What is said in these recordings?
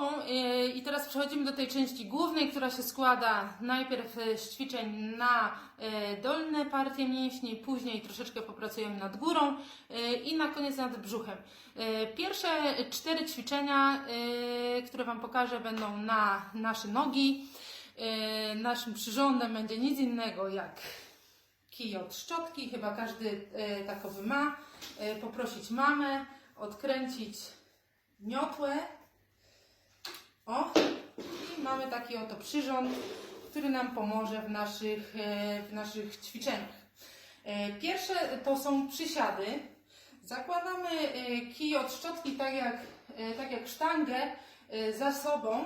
głową yy, i teraz przechodzimy do tej części głównej, która się składa najpierw yy, z ćwiczeń na yy, dolne partie mięśni, później troszeczkę popracujemy nad górą i na koniec nad brzuchem. Pierwsze cztery ćwiczenia, które Wam pokażę, będą na nasze nogi. Naszym przyrządem będzie nic innego jak kij od szczotki, chyba każdy takowy ma. Poprosić mamę, odkręcić miotłę. O, i mamy taki oto przyrząd, który nam pomoże w naszych, e, w naszych ćwiczeniach. E, Pierwsze to są przysiady. Zakładamy e, kij od szczotki tak jak, tak jak sztangę za sobą.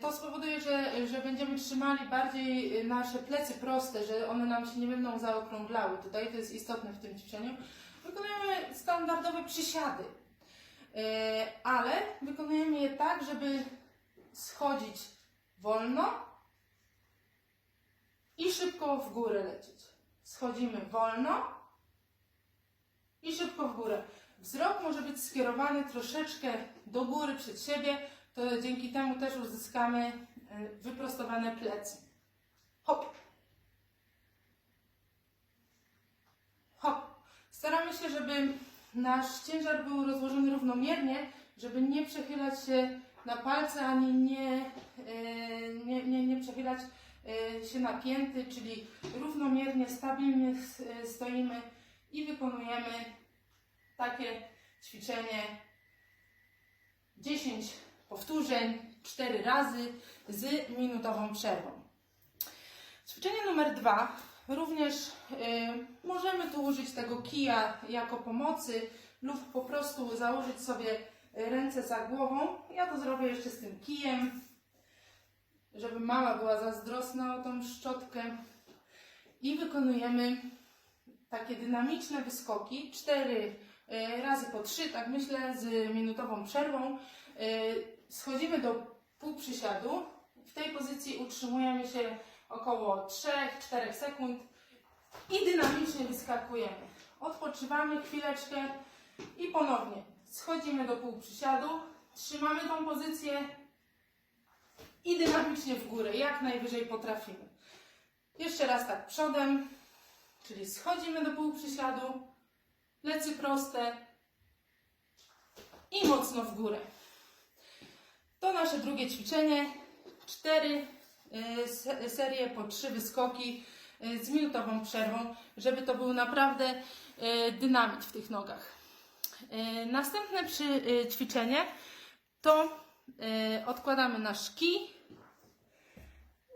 To spowoduje, że, że będziemy trzymali bardziej nasze plecy proste, że one nam się nie będą zaokrąglały. Tutaj to jest istotne w tym ćwiczeniu. Wykonujemy standardowe przysiady, ale wykonujemy je tak, żeby schodzić wolno i szybko w górę lecieć. Schodzimy wolno i szybko w górę. Wzrok może być skierowany troszeczkę do góry przed siebie, to dzięki temu też uzyskamy e, wyprostowane plecy. Hop. Hop. Staramy się, żeby nasz ciężar był rozłożony równomiernie, żeby nie przechylać się na palce, ani nie, e, nie, nie, nie przechylać e, się na pięty, czyli równomiernie, stabilnie e, stoimy i wykonujemy takie ćwiczenie 10 powtórzeń 4 razy z minutową przerwą. Ćwiczenie numer dwa. Również y, możemy tu użyć tego kija jako pomocy lub po prostu założyć sobie ręce za głową. Ja to zrobię jeszcze z tym kijem, żeby mama była zazdrosna o tą szczotkę. I wykonujemy takie dynamiczne wyskoki, 4 razy po 3, tak myślę, z minutową przerwą. Y, Schodzimy do półprzysiadu. W tej pozycji utrzymujemy się około 3-4 sekund i dynamicznie wyskakujemy. Odpoczywamy chwileczkę i ponownie schodzimy do półprzysiadu, trzymamy tą pozycję i dynamicznie w górę, jak najwyżej potrafimy. Jeszcze raz tak przodem, czyli schodzimy do półprzysiadu, plecy proste i mocno w górę. To nasze drugie ćwiczenie. Cztery y, se- serie po trzy wyskoki y, z minutową przerwą, żeby to był naprawdę y, dynamit w tych nogach. Y, Następne y, ćwiczenie to y, odkładamy nasz kij,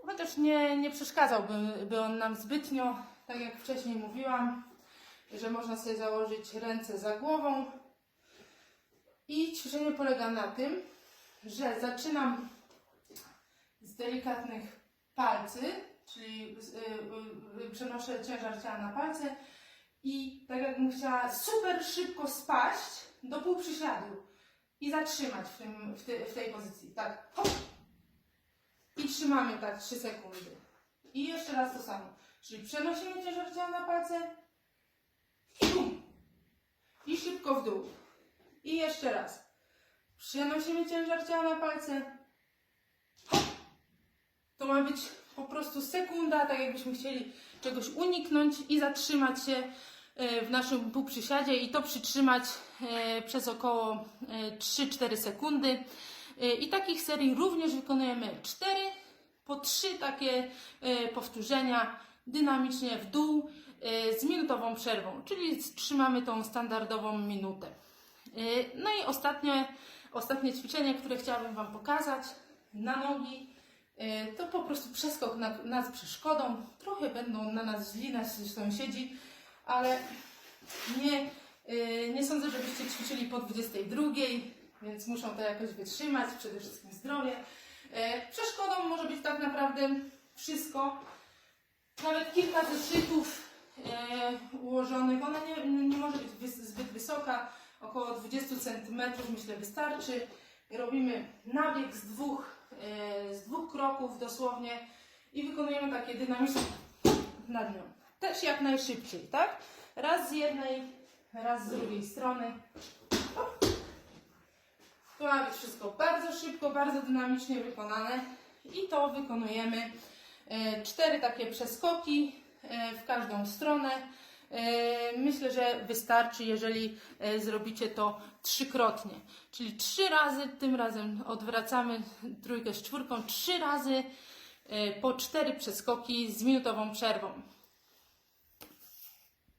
chociaż nie, nie przeszkadzałby by on nam zbytnio, tak jak wcześniej mówiłam, że można sobie założyć ręce za głową. I ćwiczenie polega na tym, że zaczynam z delikatnych palcy, czyli przenoszę ciężar ciała na palce i tak jakbym chciała super szybko spaść do półprzysiadu i zatrzymać w, tym, w, te, w tej pozycji. Tak, hop. I trzymamy tak 3 sekundy. I jeszcze raz to samo. Czyli przenosimy ciężar ciała na palce i bum. I szybko w dół. I jeszcze raz. Przenosimy ciężar ciała na palce. To ma być po prostu sekunda, tak jakbyśmy chcieli czegoś uniknąć i zatrzymać się w naszym półprzysiadzie i to przytrzymać e, przez około e, 3-4 sekundy. E, I takich serii również wykonujemy 4 po 3 takie e, powtórzenia dynamicznie w dół e, z minutową przerwą, czyli trzymamy tą standardową minutę. No i ostatnie, ostatnie ćwiczenie, które chciałabym Wam pokazać na nogi, to po prostu przeskok nad, nad przeszkodą. Trochę będą na nas źli nasi sąsiedzi, ale nie, y, nie sądzę, żebyście ćwiczyli po 22, więc muszą to jakoś wytrzymać, przede wszystkim zdrowie. Y, Przeszkodą może być tak naprawdę wszystko, nawet kilka zeszytów e, ułożonych. Ona nie, nie może być zbyt wysoka, około 20 cm myślę wystarczy. Robimy nabieg z dwóch, e, z dwóch kroków dosłownie i wykonujemy takie dynamiczne nad nią. Też jak najszybciej, tak? Raz z jednej, raz z drugiej strony. To ma być wszystko bardzo szybko, bardzo dynamicznie wykonane i to wykonujemy e, cztery takie przeskoki e, w każdą stronę. E, Myślę, że wystarczy, jeżeli zrobicie to trzykrotnie. Czyli trzy razy, tym razem odwracamy trójkę z czwórką, trzy razy po cztery przeskoki z minutową przerwą.